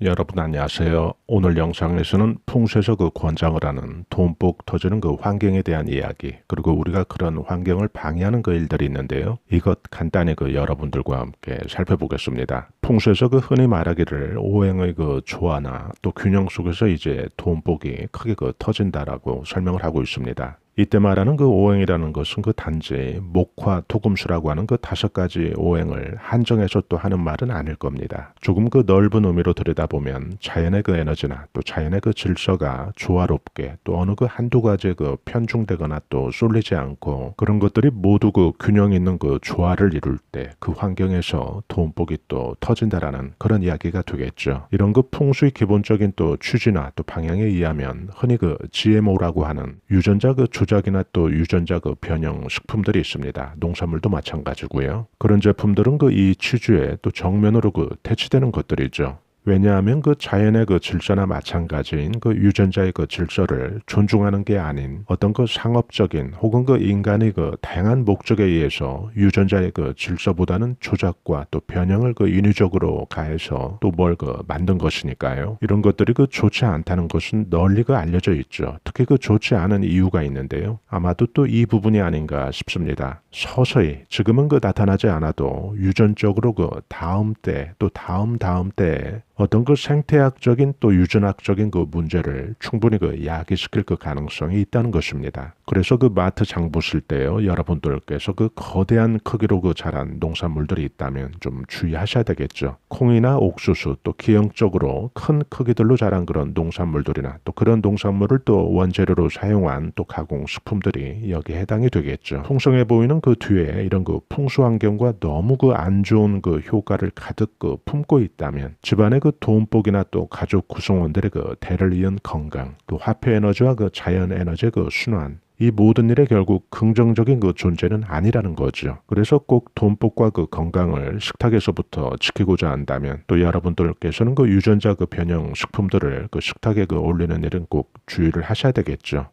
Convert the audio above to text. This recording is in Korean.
여러분 안녕하세요. 오늘 영상에서는 풍수에서 그 권장을 하는 돈복 터지는 그 환경에 대한 이야기 그리고 우리가 그런 환경을 방해하는 그 일들이 있는데요. 이것 간단히 그 여러분들과 함께 살펴보겠습니다. 풍수에서 그 흔히 말하기를 오행의 그 조화나 또 균형 속에서 이제 돈복이 크게 그 터진다라고 설명을 하고 있습니다. 이때 말하는 그 오행이라는 것은 그 단지 목화 토금수라고 하는 그 다섯 가지 오행을 한정해서 또 하는 말은 아닐 겁니다. 조금 그 넓은 의미로 들여다보면 자연의 그 에너지나 또 자연의 그 질서가 조화롭게 또 어느 그 한두 가지에 그 편중되거나 또 쏠리지 않고 그런 것들이 모두 그 균형 있는 그 조화를 이룰 때 그 환경에서 돈복이 또 터진다라는 그런 이야기가 되겠죠. 이런 그 풍수의 기본적인 또 취지나 또 방향에 의하면 흔히 그 GMO라고 하는 유전자 그 조 작이나 또 유전자 그 변형 식품들이 있습니다. 농산물도 마찬가지고요. 그런 제품들은 그이 취주에 또 정면으로 그 대치되는 것들이죠. 왜냐하면 그 자연의 그 질서나 마찬가지인 그 유전자의 그 질서를 존중하는 게 아닌 어떤 그 상업적인 혹은 그 인간의 그 다양한 목적에 의해서 유전자의 그 질서보다는 조작과 또 변형을 그 인위적으로 가해서 또 뭘 그 만든 것이니까요. 이런 것들이 그 좋지 않다는 것은 널리 그 알려져 있죠. 특히 그 좋지 않은 이유가 있는데요. 아마도 또 이 부분이 아닌가 싶습니다. 서서히 지금은 그 나타나지 않아도 유전적으로 그 다음 때 또 다음 다음 때에 어떤 그 생태학적인 또 유전학적인 그 문제를 충분히 그 야기시킬 그 가능성이 있다는 것입니다. 그래서 그 마트 장 보실 때요 여러분들께서 그 거대한 크기로 그 자란 농산물들이 있다면 좀 주의하셔야 되겠죠. 콩이나 옥수수 또 기형적으로 큰 크기들로 자란 그런 농산물들이나 또 그런 농산물을 또 원재료로 사용한 또 가공 식품들이 여기에 해당이 되겠죠. 풍성해 보이는 그 뒤에 이런 그 풍수 환경과 너무 그 안 좋은 그 효과를 가득 그 품고 있다면 집안의 그 돈복이나 또 가족 구성원들의 그 대를 이은 건강 또 화폐 에너지와 그 자연 에너지의 그 순환 이 모든 일에 결국 긍정적인 그 존재는 아니라는 거죠. 그래서 꼭 돈복과 그 건강을 식탁에서부터 지키고자 한다면 또 여러분들께서는 그 유전자 그 변형 식품들을 그 식탁에 그 올리는 일은 꼭 주의를 하셔야 되겠죠.